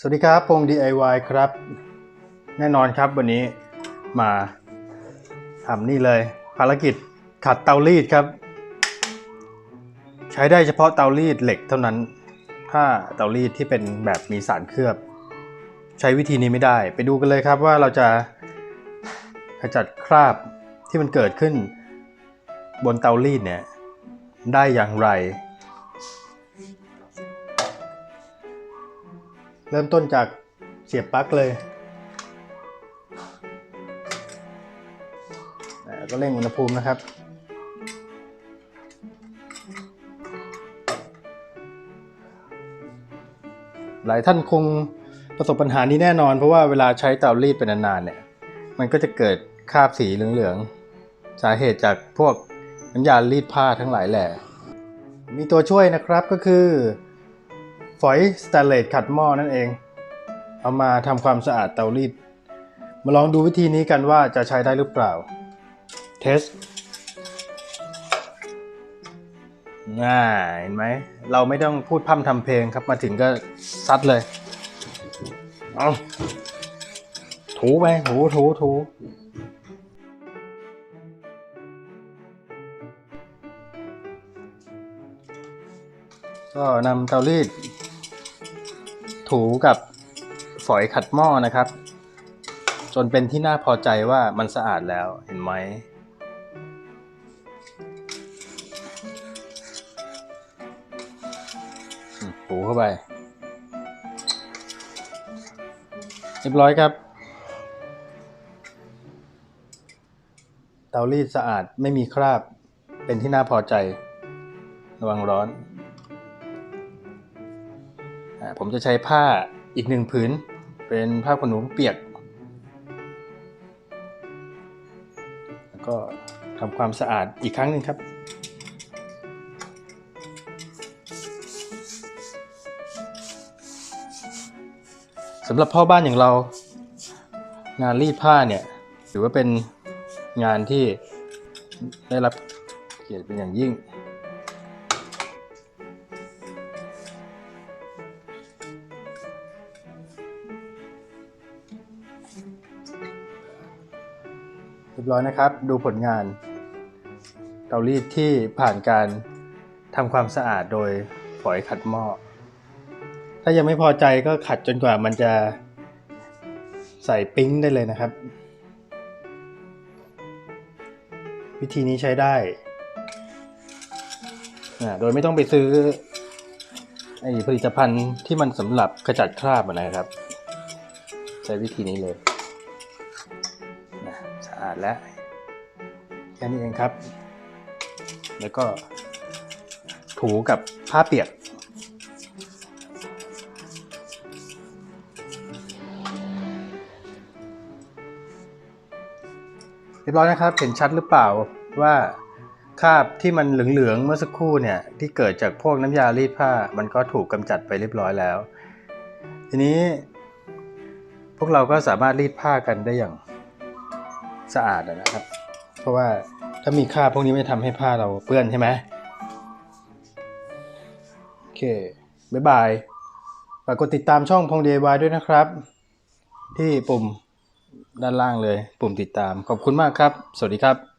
สวัสดีครับพง DIY ครับ แน่นอนครับวันนี้มาทำนี่เลย ภารกิจขัดเตารีดครับ ใช้ได้เฉพาะเตารีดเหล็กเท่านั้น ถ้าเตารีดที่เป็นแบบมีสารเคลือบ ใช้วิธีนี้ไม่ได้ ไปดูกันเลยครับว่าเราจะขจัดคราบที่มันเกิดขึ้นบนเตารีดเนี่ยได้อย่างไร เริ่มต้นจากเสียบปลั๊กเลย ก็เร่งอุณหภูมินะครับ หลายท่านคงประสบปัญหานี้แน่นอน เพราะว่าเวลาใช้เตารีดเป็นนานๆเนี่ย มันก็จะเกิดคราบสีเหลืองๆ สาเหตุจากพวกน้ำยารีดผ้าทั้งหลายแหล่มีตัวช่วยนะครับก็คือ ฝอยสแตนเลสขัดหม้อนั่นเอง เอามาทำความสะอาดเตารีด มาลองดูวิธีนี้กันว่าจะใช้ได้หรือเปล่า เทสน่ายเห็นไหม เราไม่ต้องพูดพร่ำทำเพลงครับมาถึงก็ซัดเลย เอาถูไปถูถูถูก็นำเตารีด ถูกับฝอยขัดหม้อนะครับ จนเป็นที่น่าพอใจว่ามันสะอาดแล้วเห็นไหมถูเข้าไป เรียบร้อยครับ เตารีดสะอาดไม่มีคราบเป็นที่น่าพอใจ ระวังร้อน ผมจะใช้ผ้าอีกหนึ่งผืน เป็นผ้าขนหนูเปียก แล้วก็ทำความสะอาดอีกครั้งหนึ่งครับสำหรับพ่อบ้านอย่างเรา งานรีดผ้าเนี่ยถือว่าเป็นงานที่ได้รับเกียรติเป็นอย่างยิ่ง รียบร้อยนะครับ ดูผลงาน เตารีดที่ผ่านการทำความสะอาดโดยฝอยขัดหม้อ ถ้ายังไม่พอใจก็ขัดจนกว่ามันจะใส่ปิ๊งได้เลยนะครับ วิธีนี้ใช้ได้อ่าโดยไม่ต้องไปซื้อไอผลิตภัณฑ์ที่มันสำหรับขจัดคราบอะนะครับ ใช้วิธีนี้เลย อาดแล้วแค่นี้เองครับ แล้วก็ถูกับผ้าเปียกเรียบร้อยนะครับ เห็นชัดหรือเปล่าว่าคราบที่มันเหลืองๆเมื่อสักครู่เนี่ยที่เกิดจากพวกน้ำยารีดผ้า มันก็ถูกกำจัดไปเรียบร้อยแล้ว ทีนี้พวกเราก็สามารถรีดผ้ากันได้อย่าง สะอาดนะครับ เพราะว่าถ้ามีคราบพวกนี้ไม่ทำให้ผ้าเราเปื้อนใช่ไหมโอเคบ๊ายบายฝากกดติดตามช่องพงเดวายด้วยนะครับ ที่ปุ่มด้านล่างเลย ปุ่มติดตามขอบคุณมากครับ สวัสดีครับ